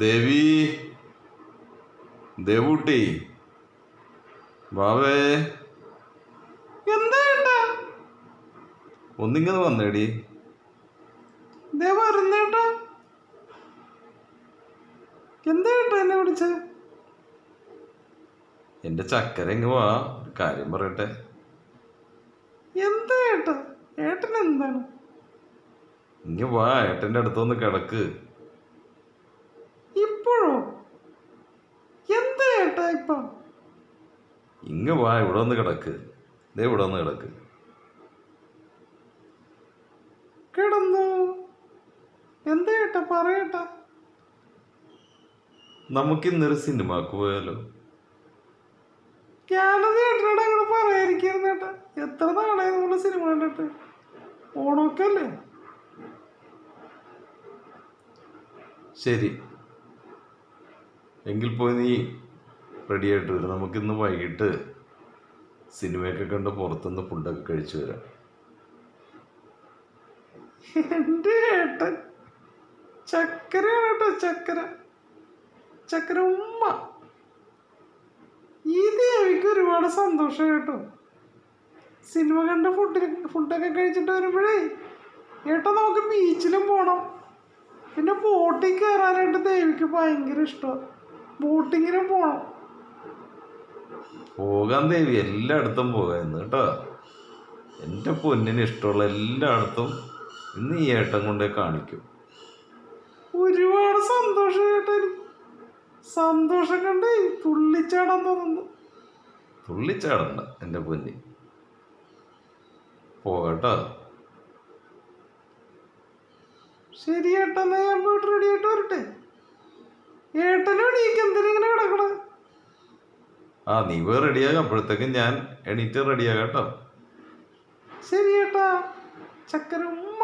ദേവി ദേവൂട്ടി ബാവേ എന്താ ഏട്ടാ? ഒന്നിങ്ങനെ വന്നേടി. ദേവ വരുന്നേട്ടാ എന്താ ഏട്ടാ എന്നെ വിളിച്ചത് എന്റെ ചക്കര ഇങ്ങ് വാ ഒരു കാര്യം പറയട്ടെ. എന്താ ഏട്ടാ? ഏട്ടൻ എന്താണ്? ഇങ്ങ് വാ ഏട്ടന്റെ അടുത്തൊന്ന് കിടക്ക്. എന്താ ഏട്ടാ ഇങ്ങ് വാ ഇവിടെ ഒന്ന് കിടക്ക്. ദേ ഇവിടെ ഒന്ന് കിടക്ക്. കിടന്നു? എന്താ ഏട്ടാ പറയട്ടാ നമുക്കിന്നൊരു സിനിമ സിനിമാക്ക് പോയാലോ? ഞാനത് ഏട്ടനോട് അങ്ങനെ പറയാതിരിക്കുന്നു ഏട്ടാ. എത്ര നാളായി സിനിമ കണ്ടിട്ട്? ഓണമൊക്കെ അല്ലേ? ശരി. എങ്കിൽ പോയി നീ റെഡി ആയിട്ട് വരും നമുക്കിന്ന് വൈകിട്ട് സിനിമയൊക്കെ കണ്ട് പുറത്തുനിന്ന് ഫുഡൊക്കെ കഴിച്ചു വരാം. എന്റെ ഏട്ടൻ. കേട്ടോ ചക്കര. ചക്കര ഉമ്മ. ഈ ദേവിക്ക് ഒരുപാട് സന്തോഷം കേട്ടോ. സിനിമ കണ്ട ഫുഡ് ഫുഡൊക്കെ കഴിച്ചിട്ട് വരുമ്പോഴേ ഏട്ടാ നമുക്ക് ബീച്ചിലും പോകണം പിന്നെ ബോട്ടിൽ കയറാനായിട്ട് ദേവിക്ക് ഭയങ്കര ഇഷ്ടമാണ്. ബോട്ടിങ്ങിനും പോകണം പോകാൻ ദേവി എല്ലായിടത്തും പോകാമെന്ന് കേട്ടോ. എന്റെ പൊന്നിന് ഇഷ്ടമുള്ള എല്ലായിടത്തും ഇന്ന് ഈ ഏട്ടൻ കൊണ്ടേ കാണിക്കും. ഒരുപാട് സന്തോഷം ഏട്ടൻ സന്തോഷം കണ്ടേ തുള്ളിച്ചാടാൻ തോന്നുന്നു. തുള്ളിച്ചാടണ്ട എന്റെ പൊന്നി. പോകട്ടോ ശരി ഏട്ടാ ഞാൻ പോയിട്ട് റെഡി ആയിട്ട് വരട്ടെ? കിടക്കണ ആ നീ വേറെ റെഡിയാകാം അപ്പോഴത്തേക്കും ഞാൻ എണീറ്റ് റെഡിയാകാം കേട്ടോ. ശരി ചേട്ടാ ചക്കര ഉമ്മ